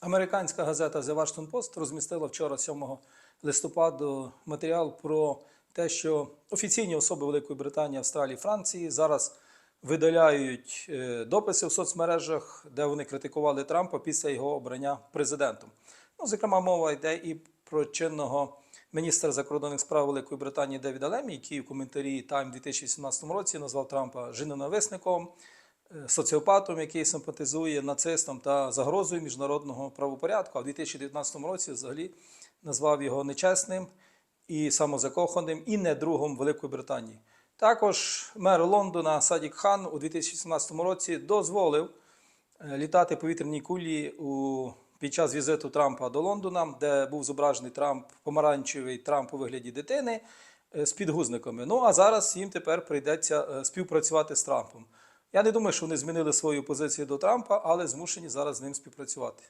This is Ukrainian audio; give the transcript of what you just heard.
Американська газета The Washington Post розмістила вчора, 7 листопада, матеріал про те, що офіційні особи Великої Британії, Австралії, Франції зараз видаляють е, дописи в соцмережах, де вони критикували Трампа після його обрання президентом. Ну, зокрема, мова йде і про чинного міністра закордонних справ Великої Британії Девіда Лемі, який у коментарі Time у 2017 році назвав Трампа жінонависником, соціопатом, який симпатизує нацистам та загрозою міжнародного правопорядку. А в 2019 році взагалі назвав його нечесним і самозакоханим, і не другом Великої Британії. Також мер Лондона Садік Хан у 2017 році дозволив е, літати повітряній кулі у, під час візиту Трампа до Лондона, де був зображений Трамп, помаранчевий Трамп у вигляді дитини е, з підгузниками. Ну а зараз їм тепер прийдеться е, співпрацювати з Трампом. Я не думаю, що вони змінили свою позицію до Трампа, але змушені зараз з ним співпрацювати.